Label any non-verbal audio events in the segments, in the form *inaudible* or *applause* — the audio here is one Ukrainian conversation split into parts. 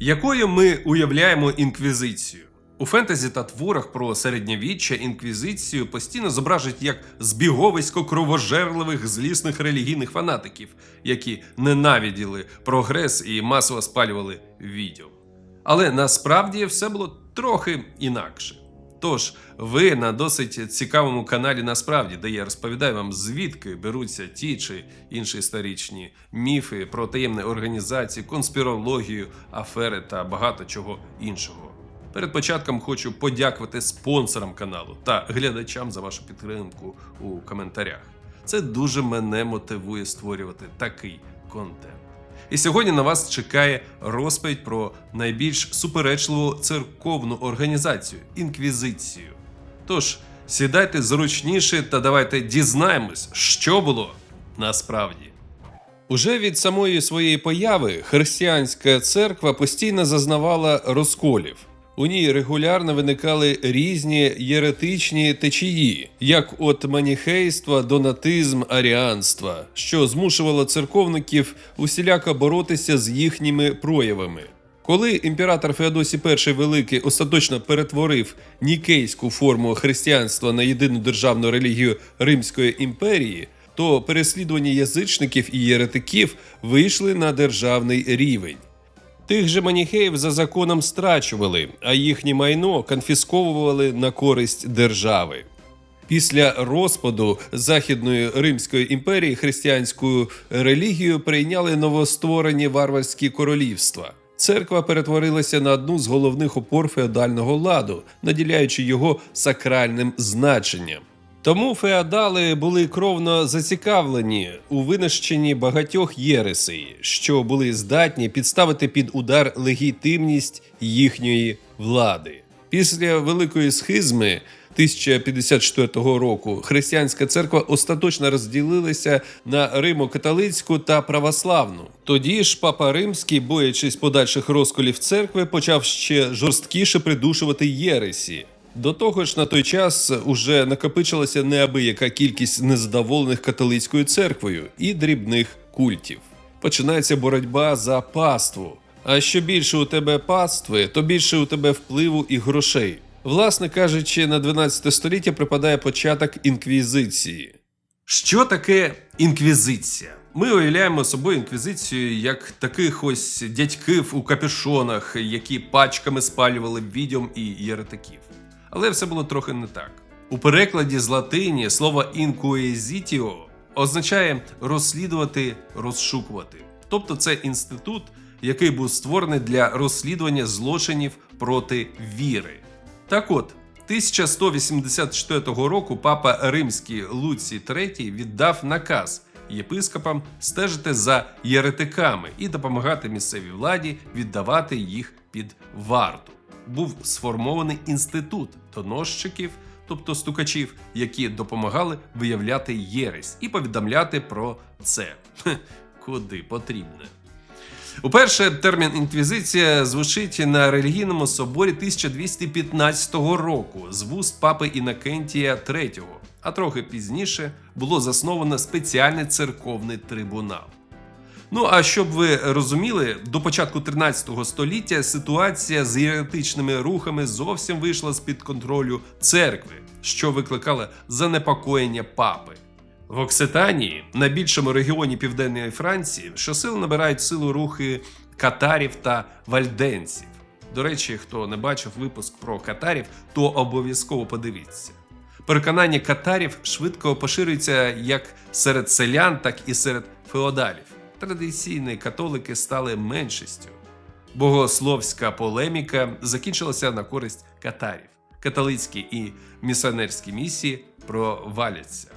Якою ми уявляємо інквізицію? У фентезі та творах про середньовіччя інквізицію постійно зображують як збіговисько кровожерливих злісних релігійних фанатиків, які ненавиділи прогрес і масово спалювали відео. Але насправді все було трохи інакше. Тож, ви на досить цікавому каналі насправді, де я розповідаю вам, звідки беруться ті чи інші історичні міфи про таємні організації, конспірологію, афери та багато чого іншого. Перед початком хочу подякувати спонсорам каналу та глядачам за вашу підтримку у коментарях. Це дуже мене мотивує створювати такий контент. І сьогодні на вас чекає розповідь про найбільш суперечливу церковну організацію інквізицію. Тож сідайте зручніше та давайте дізнаємось, що було насправді. Уже від самої своєї появи християнська церква постійно зазнавала розколів. У ній регулярно виникали різні єретичні течії, як от маніхейства, донатизм, аріанства, що змушувало церковників усіляко боротися з їхніми проявами. Коли імператор Феодосій І Великий остаточно перетворив нікейську форму християнства на єдину державну релігію Римської імперії, то переслідування язичників і єретиків вийшли на державний рівень. Тих же маніхеїв за законом страчували, а їхнє майно конфісковували на користь держави. Після розпаду Західної Римської імперії християнську релігію прийняли новостворені варварські королівства. Церква перетворилася на одну з головних опор феодального ладу, наділяючи його сакральним значенням. Тому феодали були кровно зацікавлені у винищенні багатьох єресей, що були здатні підставити під удар легітимність їхньої влади. Після великої схизми 1054 року християнська церква остаточно розділилася на римо-католицьку та православну. Тоді ж папа Римський, боячись подальших розколів церкви, почав ще жорсткіше придушувати єресі. До того ж, на той час уже накопичилася неабияка кількість незадоволених католицькою церквою і дрібних культів. Починається боротьба за паству. А що більше у тебе пастви, то більше у тебе впливу і грошей. Власне кажучи, на 12 століття припадає початок інквізиції. Що таке інквізиція? Ми уявляємо собою інквізицію як таких ось дядьків у капюшонах, які пачками спалювали відьом і єретиків. Але все було трохи не так. У перекладі з латині слово «inquisitio» означає розслідувати, розшукувати. Тобто це інститут, який був створений для розслідування злочинів проти віри. Так от, 1184 року папа Римський Луцій III віддав наказ єпископам стежити за єретиками і допомагати місцевій владі віддавати їх під варту. Був сформований інститут доносчиків, тобто стукачів, які допомагали виявляти єресь і повідомляти про це. Куди потрібне. Уперше термін інквізиція звучить на релігійному соборі 1215 року з вуст папи Інокентія III, а трохи пізніше було засновано спеціальний церковний трибунал. Ну а щоб ви розуміли, до початку 13 століття ситуація з єретичними рухами зовсім вийшла з під контролю церкви, що викликало занепокоєння папи. В Окситанії, найбільшому регіоні південної Франції, щосили набирають силу рухи катарів та вальденців. До речі, хто не бачив випуск про катарів, то обов'язково подивіться. Переконання катарів швидко поширюється як серед селян, так і серед феодалів. Традиційні католики стали меншістю. Богословська полеміка закінчилася на користь катарів. Католицькі і місіонерські місії проваляться.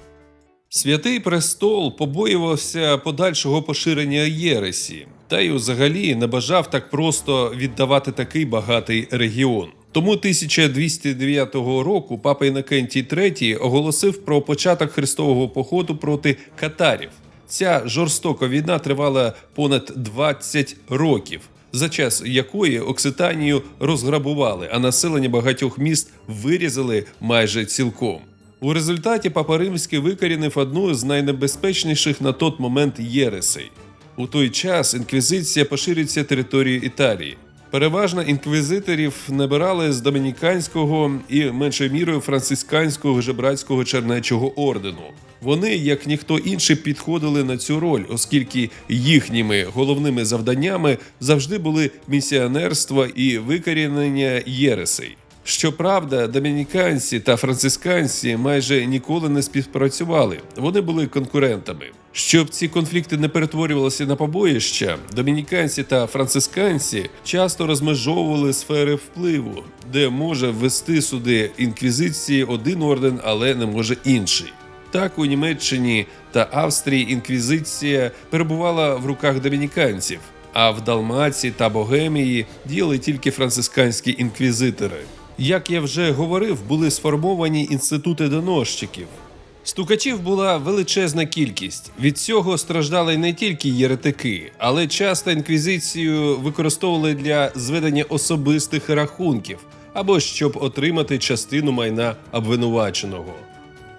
Святий престол побоювався подальшого поширення Єресі, та й взагалі не бажав так просто віддавати такий багатий регіон. Тому 1209 року папа Інокентій III оголосив про початок хрестового походу проти катарів. Ця жорстока війна тривала понад 20 років, за час якої Окситанію розграбували, а населення багатьох міст вирізали майже цілком. У результаті Папа Римський викорінив одну з найнебезпечніших на той момент єресей. У той час інквізиція поширюється територією Італії. Переважно інквізиторів набирали з домініканського і меншою мірою францисканського жебрацького чернечого ордену. Вони, як ніхто інший, підходили на цю роль, оскільки їхніми головними завданнями завжди були місіонерство і викорінення єресей. Щоправда, домініканці та францисканці майже ніколи не співпрацювали. Вони були конкурентами. Щоб ці конфлікти не перетворювалися на побоїща, домініканці та францисканці часто розмежовували сфери впливу, де може ввести суди інквізиції один орден, але не може інший. Так у Німеччині та Австрії інквізиція перебувала в руках домініканців, а в Далмації та Богемії діяли тільки францисканські інквізитори. Як я вже говорив, були сформовані інститути доносчиків. Стукачів була величезна кількість. Від цього страждали не тільки єретики, але часто інквізицію використовували для зведення особистих рахунків або щоб отримати частину майна обвинуваченого.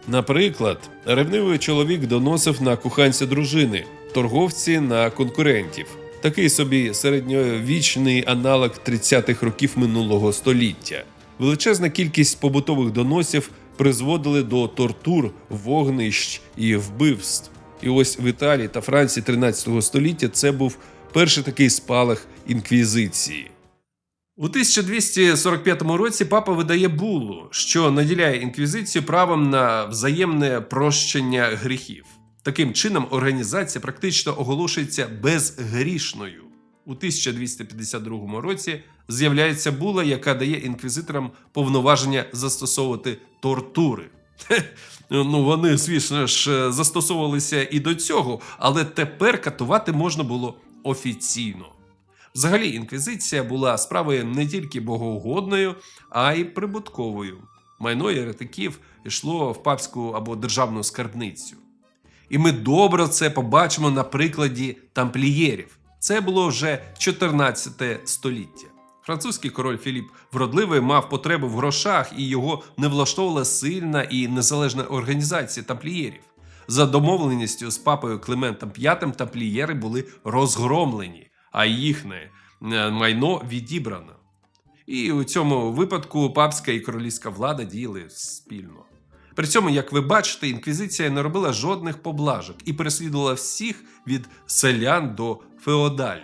Наприклад, ревнивий чоловік доносив на коханця дружини, торговці на конкурентів. Такий собі середньовічний аналог 30-х років минулого століття. Величезна кількість побутових доносів призводили до тортур, вогнищ і вбивств. І ось в Італії та Франції 13 століття це був перший такий спалах інквізиції. У 1245 році папа видає булу, що наділяє інквізицію правом на взаємне прощення гріхів. Таким чином, організація практично оголошується безгрішною. У 1252 році з'являється була, яка дає інквізиторам повноваження застосовувати тортури. Ну, вони, звісно ж, застосовувалися і до цього, але тепер катувати можна було офіційно. Взагалі, інквізиція була справою не тільки богоугодною, а й прибутковою. Майно єретиків йшло в папську або державну скарбницю. І ми добре це побачимо на прикладі тамплієрів. Це було вже 14 століття. Французький король Філіп Вродливий мав потребу в грошах, і його не влаштовувала сильна і незалежна організація тамплієрів. За домовленістю з папою Климентом V тамплієри були розгромлені, а їхнє е, майно відібрано. І у цьому випадку папська і королівська влада діяли спільно. При цьому, як ви бачите, інквізиція не робила жодних поблажок і переслідувала всіх від селян до феодалів.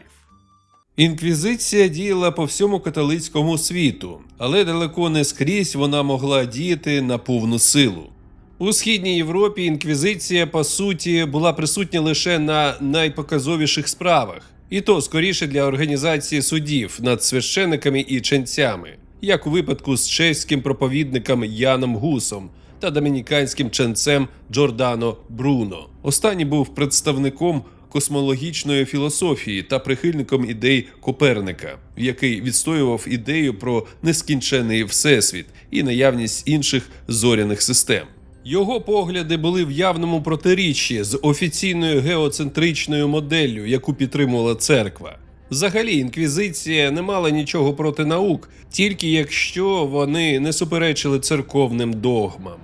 Інквізиція діяла по всьому католицькому світу, але далеко не скрізь вона могла діяти на повну силу. У східній Європі інквізиція, по суті, була присутня лише на найпоказовіших справах, і то скоріше для організації судів над священиками і ченцями, як у випадку з чеським проповідником Яном Гусом та домініканським ченцем Джордано Бруно. Останній був представником космологічної філософії та прихильником ідей Коперника, який відстоював ідею про нескінчений всесвіт і наявність інших зоряних систем. Його погляди були в явному протиріччі з офіційною геоцентричною моделлю, яку підтримувала церква. Взагалі, інквізиція не мала нічого проти наук, тільки якщо вони не суперечили церковним догмам.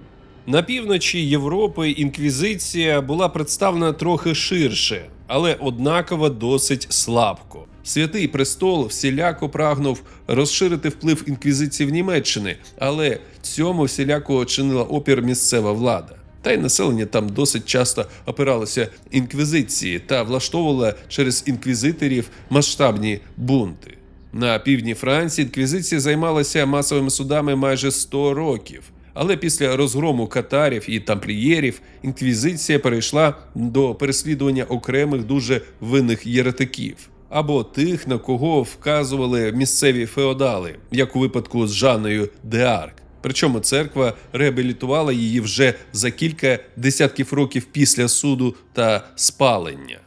На півночі Європи інквізиція була представлена трохи ширше, але однаково досить слабко. Святий престол всіляко прагнув розширити вплив інквізиції в Німеччини, але цьому всіляко чинила опір місцева влада. Та й населення там досить часто опиралося інквізиції та влаштовувало через інквізиторів масштабні бунти. На півдні Франції інквізиція займалася масовими судами майже 100 років. Але після розгрому катарів і тамплієрів інквізиція перейшла до переслідування окремих дуже винних єретиків або тих, на кого вказували місцеві феодали, як у випадку з Жанною Деарк. Причому церква реабілітувала її вже за кілька десятків років після суду та спалення.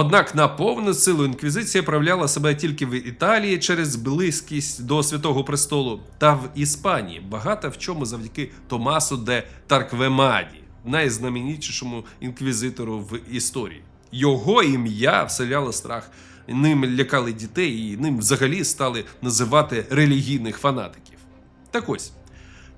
Однак на повну силу інквізиція проявляла себе тільки в Італії через близькість до Святого Престолу та в Іспанії, багато в чому завдяки Томасу де Тарквемаді, найзнаменітішому інквізитору в історії. Його ім'я вселяло страх, ним лякали дітей, і ним взагалі стали називати релігійних фанатиків. Так ось.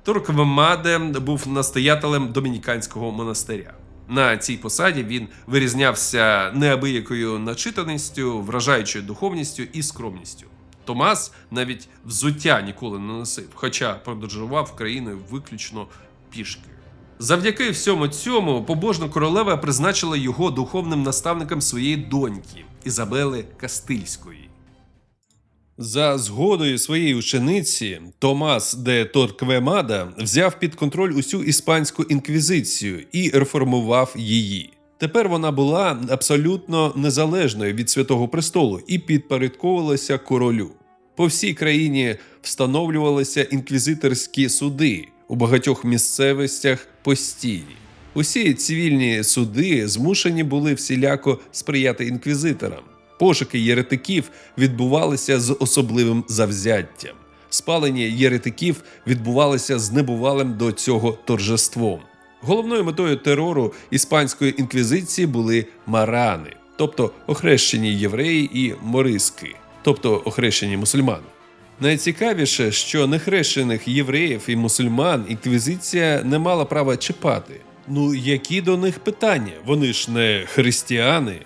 Турквемаде був настоятелем домініканського монастиря. На цій посаді він вирізнявся неабиякою начитаністю, вражаючою духовністю і скромністю. Томас навіть взуття ніколи не носив, хоча подорожував країною виключно пішки. Завдяки всьому цьому побожна королева призначила його духовним наставником своєї доньки Ізабели Кастильської. За згодою своєї учениці Томас де Торквемада взяв під контроль усю іспанську інквізицію і реформував її. Тепер вона була абсолютно незалежною від святого престолу і підпорядковувалася королю. По всій країні встановлювалися інквізиторські суди у багатьох місцевостях постійні. Усі цивільні суди змушені були всіляко сприяти інквізиторам. Пошуки єретиків відбувалися з особливим завзяттям. Спалення єретиків відбувалося з небувалим до цього торжеством. Головною метою терору іспанської інквізиції були марани, тобто охрещені євреї і мориски, тобто охрещені мусульмани. Найцікавіше, що нехрещених євреїв і мусульман інквізиція не мала права чіпати. Ну які до них питання? Вони ж не християни.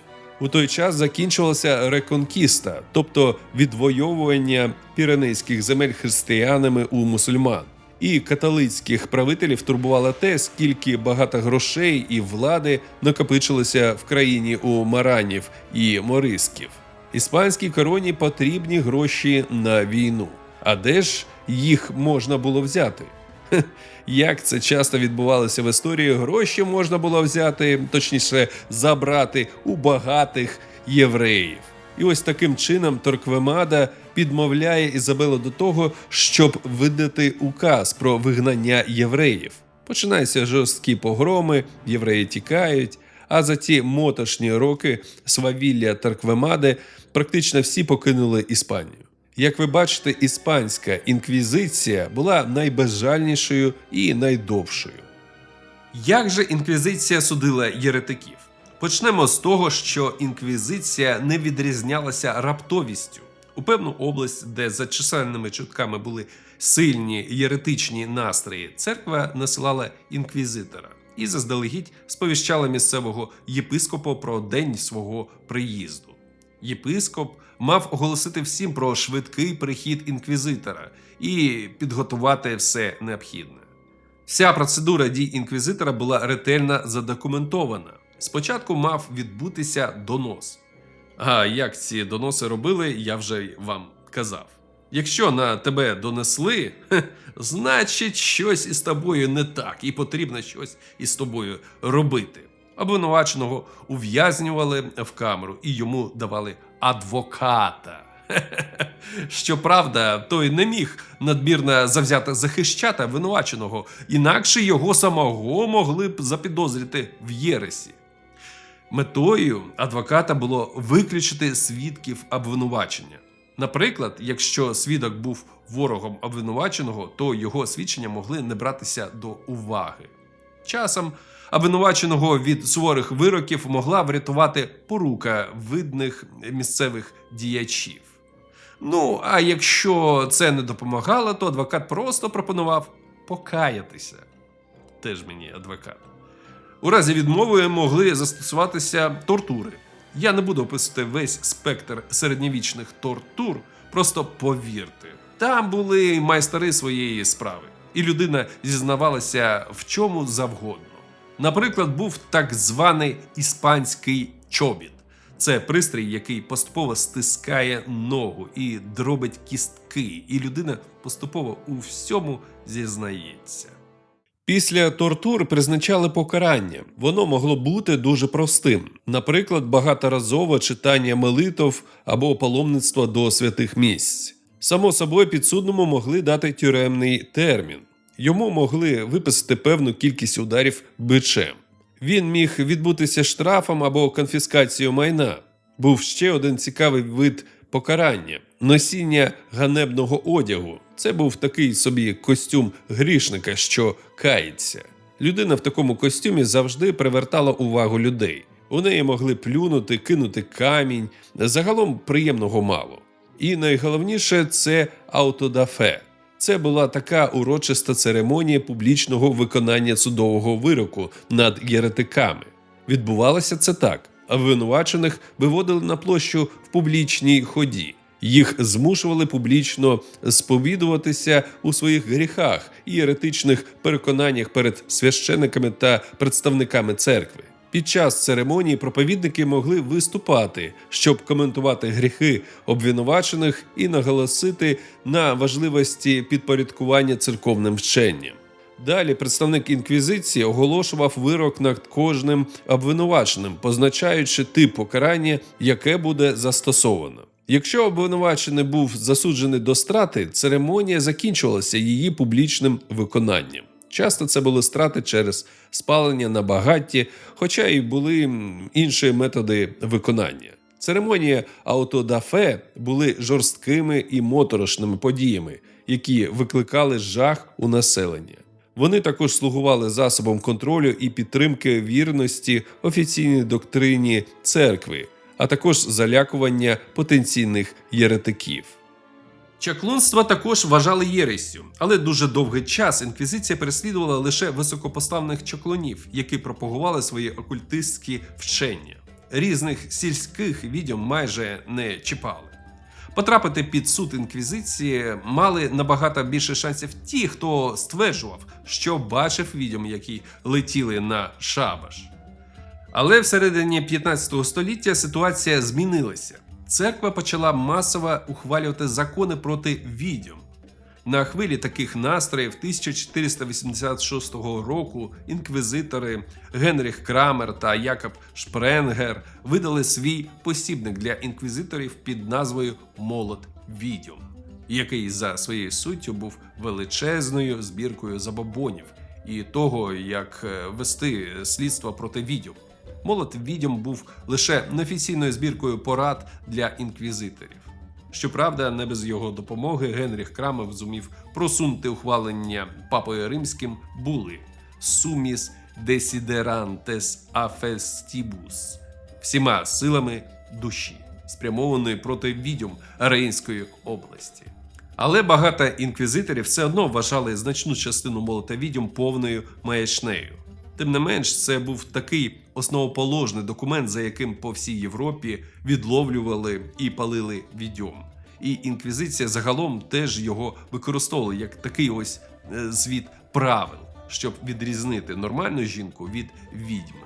У той час закінчувалася реконкіста, тобто відвоювання піренейських земель християнами у мусульман. І католицьких правителів турбувало те, скільки багато грошей і влади накопичилося в країні у маранів і морисків. Іспанській короні потрібні гроші на війну. А де ж їх можна було взяти? *laughs* Як це часто відбувалося в історії, гроші можна було взяти, точніше, забрати у багатих євреїв. І ось таким чином Торквемада підмовляє Ізабелу до того, щоб видати указ про вигнання євреїв. Починаються жорсткі погроми, євреї тікають. А за ті мотошні роки свавілля Торквемади практично всі покинули Іспанію. Як ви бачите, іспанська інквізиція була найбезжальнішою і найдовшою. Як же інквізиція судила єретиків? Почнемо з того, що інквізиція не відрізнялася раптовістю. У певну область, де за чисельними чутками були сильні єретичні настрої, церква насилала інквізитора і заздалегідь сповіщала місцевого єпископа про день свого приїзду. Єпископ мав оголосити всім про швидкий прихід інквізитора і підготувати все необхідне. Вся процедура дій інквізитора була ретельно задокументована. Спочатку мав відбутися донос. А як ці доноси робили, я вже вам казав. Якщо на тебе донесли, значить щось із тобою не так, і потрібно щось із тобою робити. Обвинуваченого ув'язнювали в камеру і йому давали адвоката. *laughs* Щоправда, той не міг надмірно завзято захищати обвинуваченого, інакше його самого могли б запідозрити в єресі. Метою адвоката було виключити свідків обвинувачення. Наприклад, якщо свідок був ворогом обвинуваченого, то його свідчення могли не братися до уваги. Часом обвинуваченого від суворих вироків могла врятувати порука видних місцевих діячів. Ну, а якщо це не допомагало, то адвокат просто пропонував покаятися. Теж мені адвокат. У разі відмови могли застосуватися тортури. Я не буду описувати весь спектр середньовічних тортур, просто повірте. Там були майстери своєї справи, і людина зізнавалася в чому завгодно. Наприклад, був так званий іспанський чобіт. Це пристрій, який поступово стискає ногу і дробить кістки, і людина поступово у всьому зізнається. Після тортур призначали покарання. Воно могло бути дуже простим, наприклад, багаторазове читання молитв або паломництво до святих місць. Само собою, підсудному могли дати тюремний термін. Йому могли виписати певну кількість ударів бичем. Він міг відбутися штрафом або конфіскацією майна. Був ще один цікавий вид покарання носіння ганебного одягу. Це був такий собі костюм грішника, що кається. Людина в такому костюмі завжди привертала увагу людей. У неї могли плюнути, кинути камінь. Загалом приємного мало. І найголовніше це аутодафе. Це була така урочиста церемонія публічного виконання судового вироку над єретиками. Відбувалося це так: обвинувачених виводили на площу в публічній ході. Їх змушували публічно сповідуватися у своїх гріхах і еретичних переконаннях перед священиками та представниками церкви. Під час церемонії проповідники могли виступати, щоб коментувати гріхи обвинувачених і наголосити на важливості підпорядкування церковним вченням. Далі представник інквізиції оголошував вирок над кожним обвинуваченим, позначаючи тип покарання, яке буде застосовано. Якщо обвинувачений був засуджений до страти, церемонія закінчувалася її публічним виконанням. Часто це були страти через спалення на багатті, хоча й були інші методи виконання. Церемонії аутодафе були жорсткими і моторошними подіями, які викликали жах у населення. Вони також слугували засобом контролю і підтримки вірності офіційній доктрині церкви, а також залякування потенційних єретиків. Чаклунство також вважали єресю, але дуже довгий час інквізиція переслідувала лише високопоставлених чаклунів, які пропагували свої окультистські вчення. Різних сільських відьом майже не чіпали. Потрапити під суд інквізиції мали набагато більше шансів ті, хто стверджував, що бачив відьом, які летіли на шабаш. Але всередині 15 століття ситуація змінилася. Церква почала масово ухвалювати закони проти відьом. На хвилі таких настроїв 1486 року інквізитори Генріх Крамер та Якоб Шпренгер видали свій посібник для інквізиторів під назвою Молот відьом, який за своєю суттю був величезною збіркою забобонів і того, як е, вести слідство проти відьом. Молот відьом був лише неофіційною збіркою порад для інквізиторів. Щоправда, не без його допомоги Генріх Крамер зумів просунути ухвалення папою римським були суміс desiderantes афестібус всіма силами душі, спрямованої проти відьом Рейнської області. Але багато інквізиторів все одно вважали значну частину молота відьом повною маячнею. Тим не менш, це був такий основоположний документ, за яким по всій Європі відловлювали і палили відьом. І інквізиція загалом теж його використовувала як такий ось е, звіт правил, щоб відрізнити нормальну жінку від відьми.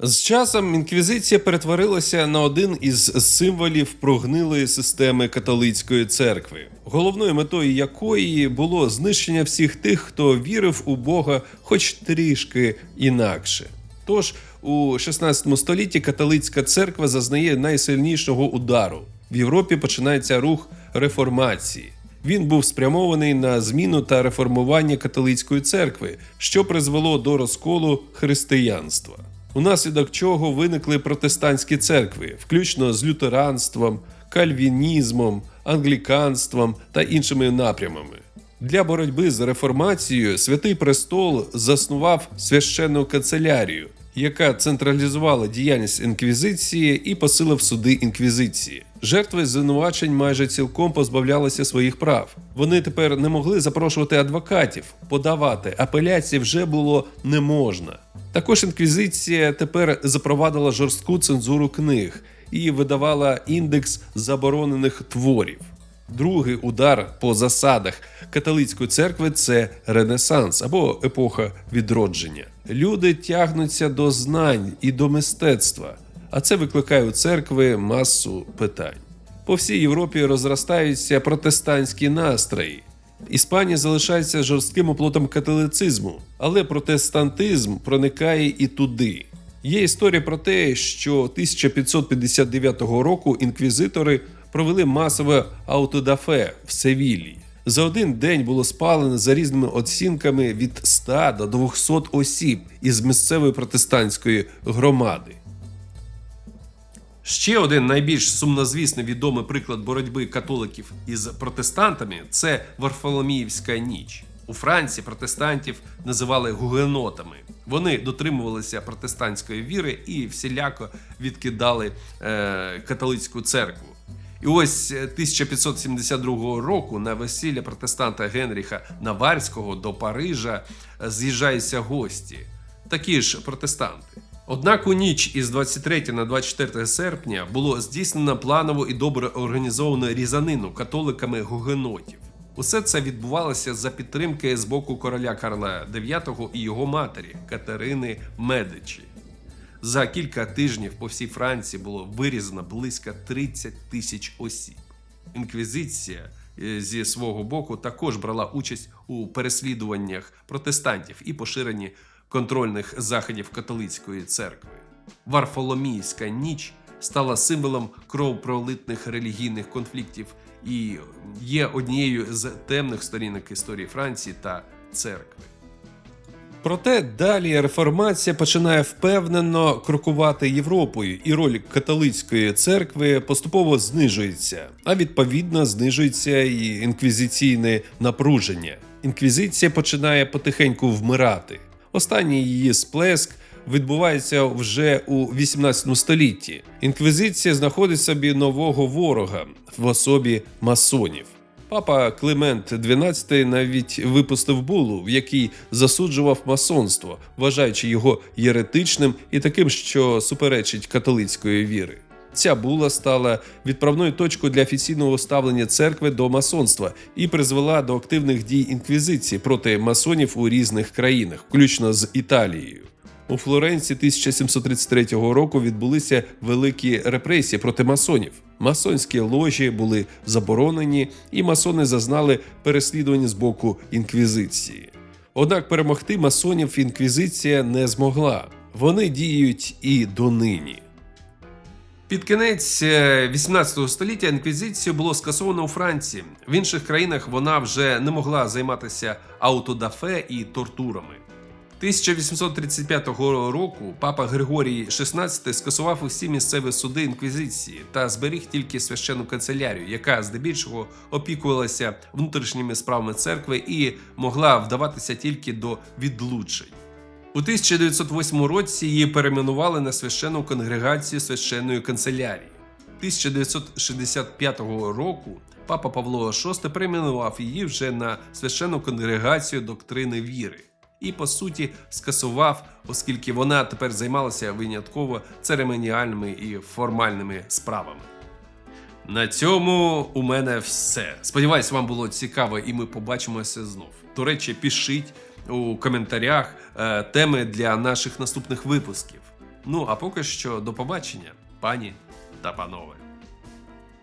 З часом інквізиція перетворилася на один із символів прогнилої системи католицької церкви, головною метою якої було знищення всіх тих, хто вірив у Бога хоч трішки інакше. Тож у 16 столітті католицька церква зазнає найсильнішого удару. В Європі починається рух реформації. Він був спрямований на зміну та реформування католицької церкви, що призвело до розколу християнства унаслідок чого виникли протестантські церкви, включно з лютеранством, кальвінізмом, англіканством та іншими напрямами. Для боротьби з реформацією Святий Престол заснував священну канцелярію, яка централізувала діяльність інквізиції і посилив суди інквізиції. Жертви звинувачень майже цілком позбавлялися своїх прав. Вони тепер не могли запрошувати адвокатів, подавати апеляції вже було не можна. Також інквізиція тепер запровадила жорстку цензуру книг і видавала індекс заборонених творів. Другий удар по засадах католицької церкви це Ренесанс або епоха відродження. Люди тягнуться до знань і до мистецтва, а це викликає у церкви масу питань. По всій Європі розростаються протестантські настрої. Іспанія залишається жорстким оплотом католицизму, але протестантизм проникає і туди. Є історія про те, що 1559 року інквізитори провели масове аутодафе в Севілії. За один день було спалено за різними оцінками від 100 до 200 осіб із місцевої протестантської громади. Ще один найбільш сумнозвісний відомий приклад боротьби католиків із протестантами це Варфоломіївська ніч. У Франції протестантів називали гугенотами. Вони дотримувалися протестантської віри і всіляко відкидали е, католицьку церкву. І ось е, 1572 року на весілля протестанта Генріха Наварського до Парижа е, з'їжджаються гості, такі ж протестанти. Однак у ніч із 23 на 24 серпня було здійснено планову і добре організовану різанину католиками гугенотів. Усе це відбувалося за підтримки з боку короля Карла IX і його матері Катерини Медичі. За кілька тижнів по всій Франції було вирізано близько 30 тисяч осіб. Інквізиція е, зі свого боку також брала участь у переслідуваннях протестантів і поширенні контрольних заходів католицької церкви. Варфоломійська ніч стала символом кровопролитних релігійних конфліктів і є однією з темних сторінок історії Франції та церкви. Проте далі реформація починає впевнено крокувати Європою, і роль католицької церкви поступово знижується, а відповідно знижується і інквізиційне напруження. Інквізиція починає потихеньку вмирати. Останній її сплеск відбувається вже у 18 столітті. Інквізиція знаходить собі нового ворога в особі масонів. Папа Климент XII навіть випустив булу, в якій засуджував масонство, вважаючи його єретичним і таким, що суперечить католицької віри. Ця була стала відправною точкою для офіційного ставлення церкви до масонства і призвела до активних дій інквізиції проти масонів у різних країнах, включно з Італією. У Флоренції 1733 року відбулися великі репресії проти масонів. Масонські ложі були заборонені, і масони зазнали переслідування з боку інквізиції. Однак перемогти масонів інквізиція не змогла. Вони діють і донині. Під кінець е, 18 століття інквізицію було скасовано у Франції. В інших країнах вона вже не могла займатися аутодафе і тортурами. 1835 року папа Григорій XVI скасував усі місцеві суди інквізиції та зберіг тільки священну канцелярію, яка здебільшого опікувалася внутрішніми справами церкви і могла вдаватися тільки до відлучень. У 1908 році її перейменували на священну конгрегацію священної канцелярії. 1965 року папа Павло VI перейменував її вже на священну конгрегацію доктрини віри і, по суті, скасував, оскільки вона тепер займалася винятково церемоніальними і формальними справами. На цьому у мене все. Сподіваюсь, вам було цікаво, і ми побачимося знов. До речі, пишіть у коментарях е, теми для наших наступних випусків. Ну а поки що до побачення, пані та панове.